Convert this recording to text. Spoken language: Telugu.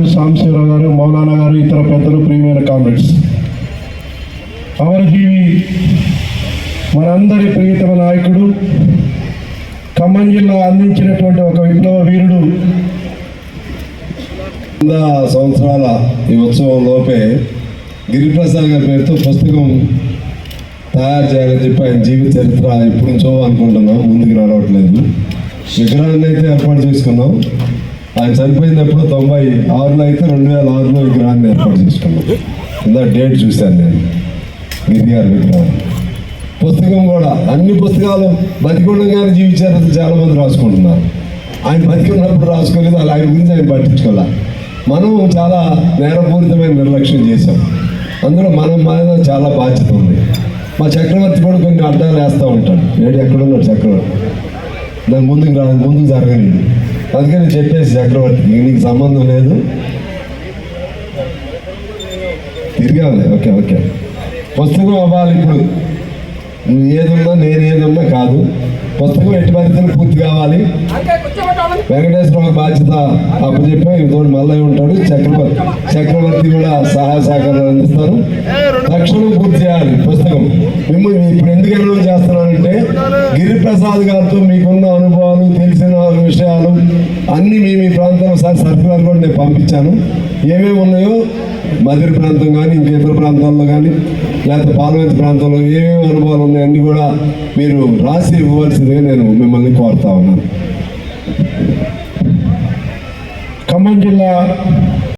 గారు సాంశివరావు గారు మౌలానా గారు ఇతర పెద్దలు ప్రియమైన కామ్రేడ్స్. అమరజీవి మనందరి ప్రియతమ నాయకుడు ఖమ్మం జిల్లా అందించినటువంటి ఒక విప్లవ వీరుడు. వంద సంవత్సరాల ఈ ఉత్సవం లోపే గిరిప్రసాద్ గారి పేరుతో పుస్తకం తయారు చేయాలని చెప్పి ఆయన జీవిత చరిత్ర ఎప్పుడు నుంచో అనుకుంటున్నాం ముందుకు రావట్లేదు. విగ్రహాన్ని అయితే ఏర్పాటు చేసుకున్నాం. ఆయన చనిపోయినప్పుడు తొంభై ఆరులో అయితే రెండు వేల ఆరులో విగ్రహాన్ని ఏర్పాటు చేసుకున్నాం. ఇందా డేట్ చూశాను నేను. గిరి గారి విగ్రహం. పుస్తకం కూడా అన్ని పుస్తకాలు బతికుండగానే జీవిత చరిత్ర చాలామంది రాసుకుంటున్నారు. ఆయన బతికున్నప్పుడు రాసుకోలేదు అలా ఆయన గురించి ఆయన పట్టించుకోలే. మనం చాలా నేరపూరితమైన నిర్లక్ష్యం చేశాం. అందులో మనం మీద చాలా బాధ్యత ఉంది. మా చక్రవర్తి కూడా కొన్ని అడ్డాలు వేస్తూ ఉంటాడు. ఏడు ఎక్కడున్నాడు చక్రవర్తి? దాని ముందుకు రా ముందుకు జరగలేదు అందుకే నేను చెప్పేసి చక్రవర్తికి నీకు సంబంధం లేదు. తిరగాలి ఓకే ఓకే. పుస్తకం అవ్వాలి ఇప్పుడు. నువ్వు ఏదున్నా నేను ఏదున్నా కాదు. పుస్తకం ఎట్టి పరిస్థితులు పూర్తి కావాలి. వెంకటేశ్వర బాధ్యత అప్పచెప్పి తోడు మల్లయ్య ఉంటాడు. చక్రవర్తి చక్రవర్తి కూడా సహాయ సహకారాలు అందిస్తారు. తక్షణం పూర్తి చేయాలి పుస్తకం. మిమ్మల్ని ఇప్పుడు ఎందుకు ఎన్నో చేస్తున్నానంటే గిరిప్రసాద్ గారితో మీకున్న అనుభవాలు తెలిసిన విషయాలు అన్ని మీ మీ ప్రాంతంలో సార్ సర్కులర్ కూడా నేను పంపించాను. ఏమేమి ఉన్నాయో మధుర ప్రాంతం కానీ ఇంకా ఇతర ప్రాంతాల్లో కానీ లేకపోతే పార్లమెంట్ ప్రాంతంలో ఏమేమి అనుభవాలు ఉన్నాయో అన్నీ కూడా మీరు రాసి ఇవ్వవలసిందిగా నేను మిమ్మల్ని కోరుతా ఉన్నాను. ఖమ్మం జిల్లా